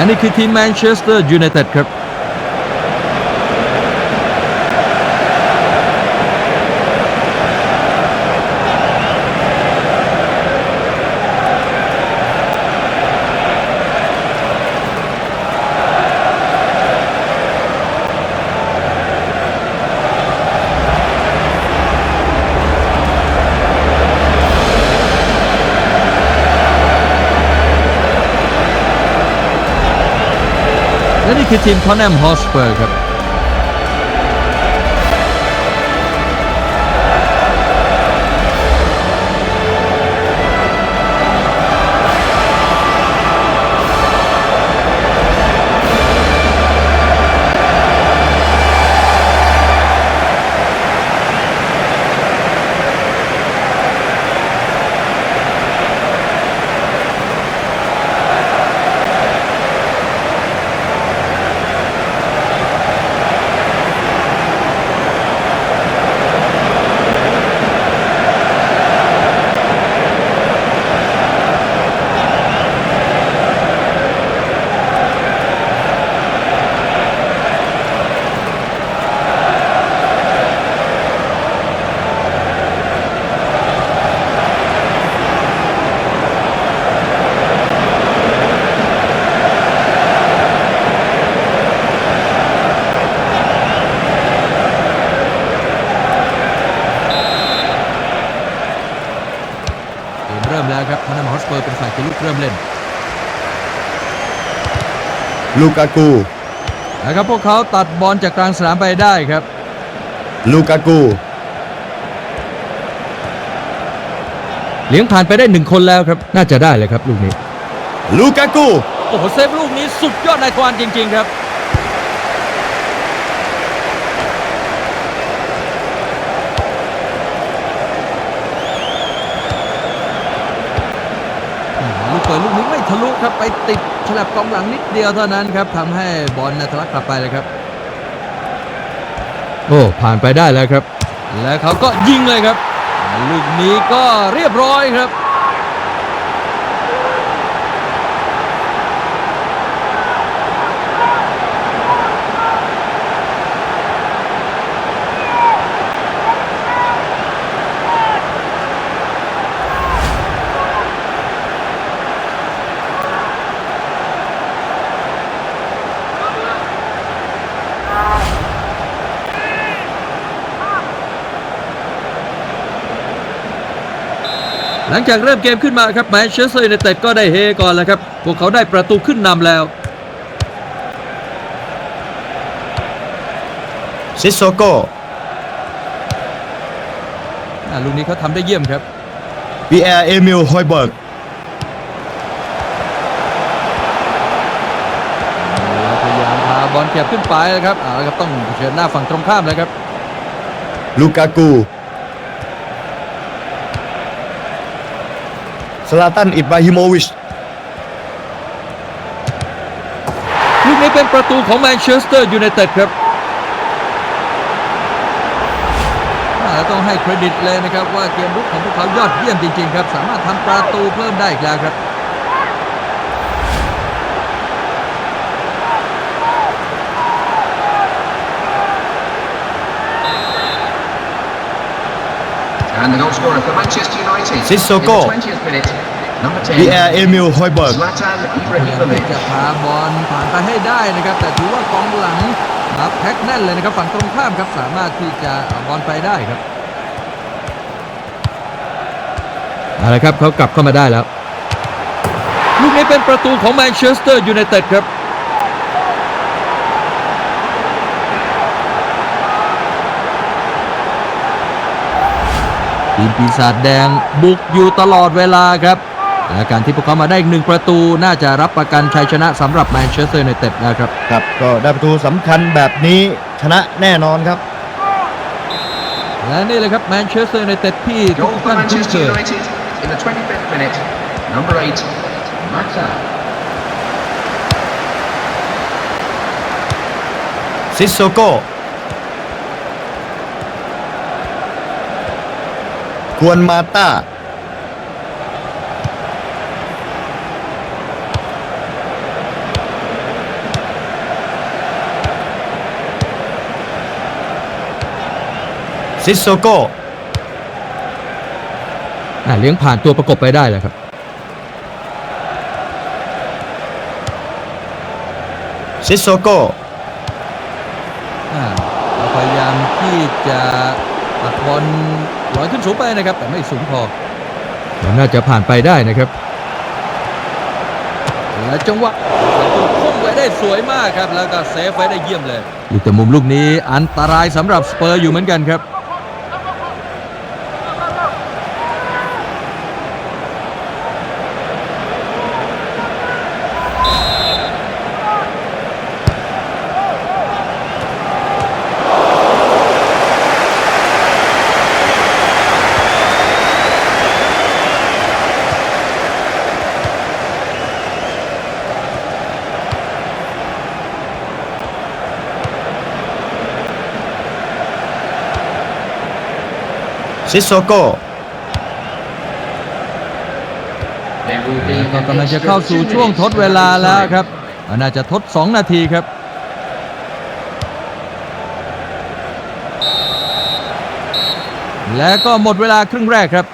และนี่คือทีมแมนเชสเตอร์ยูไนเต็ดครับ คือทีมทอนแนมฮอสเปอร์ครับ เปอร์เป็นฝ่ายจะลุกเริ่มเล่นลูกากูนะครับพวกเขาตัดบอลจากกลางสนามไปได้ครับ ลูกากูเลี้ยงผ่านไปได้หนึ่งคนแล้วครับ น่าจะได้เลยครับลูกนี้ ลูกากูโอ้โหเซฟลูกนี้สุดยอดนายควานจริง ๆ ครับ ลูกเปิดลูกนี้ไม่ทะลุ ครับไปติดฉลับกองหลังนิดเดียวเท่านั้นครับทำให้บอลนะทะลักกลับไปเลยครับ โอ้ผ่านไปได้แล้วครับ แล้วเขาก็ยิงเลยครับ ลูกนี้ก็เรียบร้อยครับ หลังจากเริ่มเกมขึ้นมาครับแมนเชสเตอร์ยูไนเต็ดก็ได้เฮก่อนแล้วครับ พวกเขาได้ประตูขึ้นนำแล้วซิโซโกอ่าลูกนี้เขาทำได้เยี่ยมครับปีแอร์เอมิลฮอยเบิร์กแล้วพยายามพาบอลเก็บขึ้นไปนะครับเอาละครับต้องเผชิญหน้าฝั่งตรงข้ามเลยครับลูกากู สลาตันอิบราฮิโมวิชลูกนี้เป็นประตูของแมนเชสเตอร์ยูไนเต็ดครับแล้วต้องให้เครดิตเลยนะครับว่าเกมรุกของพวกเขายอดเยี่ยมจริงๆครับ สามารถทำประตูเพิ่มได้อีกแล้วครับ In the 20th minute, number 10. ปีแอร์เอมิลฮอยเบิร์ก Zlatan พยายามที่ Ibrahimovic. จะพาบอลผ่านไปให้ได้นะครับ แต่ถือว่ากองหลังมาแพ็คแน่นเลยนะครับฝั่งตรงข้ามครับสามารถที่จะเอาบอลไปได้ครับเอาละครับเขากลับเข้ามาได้แล้ว ลูกนี้เป็นประตูของแมนเชสเตอร์ยูไนเต็ดครับ ทีมปีศาจแดงบุกอยู่ตลอดเวลาครับและการที่พวกเขามาได้อีกหนึ่งประตูน่าจะรับประกันชัยชนะสำหรับแมนเชสเตอร์ยูไนเต็ดนะครับครับก็ได้ประตูสำคัญแบบนี้ชนะแน่นอนครับ และนี่เลยครับแมนเชสเตอร์ยูไนเต็ดที่ทุ Goal ก for ท่านคุ้นเค Manchester ย United in the 25th minute, number 8, Mata. ซิโซโก ควนมาตาซิโซโกอ่าเลี้ยงผ่านตัวประกบไปได้เลยครับ ซิโซโกอ่าพยายามที่จะตัดบอล อยขึ้นสูงไปนะครับ แต่ไม่สูงพอมันน่าจะผ่านไปได้นะครับ และจังหวะพุ่งไว้ได้สวยมากครับ แล้วก็เซฟไว้ได้เยี่ยมเลย ลูกแต่มุมลูกนี้อันตรายสำหรับสเปอร์อยู่เหมือนกันครับ ซิโซโก้ก็กำลังจะเข้าสู่ช่วงทดเวลาแล้วครับ น่าจะทด 2 นาทีครับ และก็หมดเวลาครึ่งแรกครับ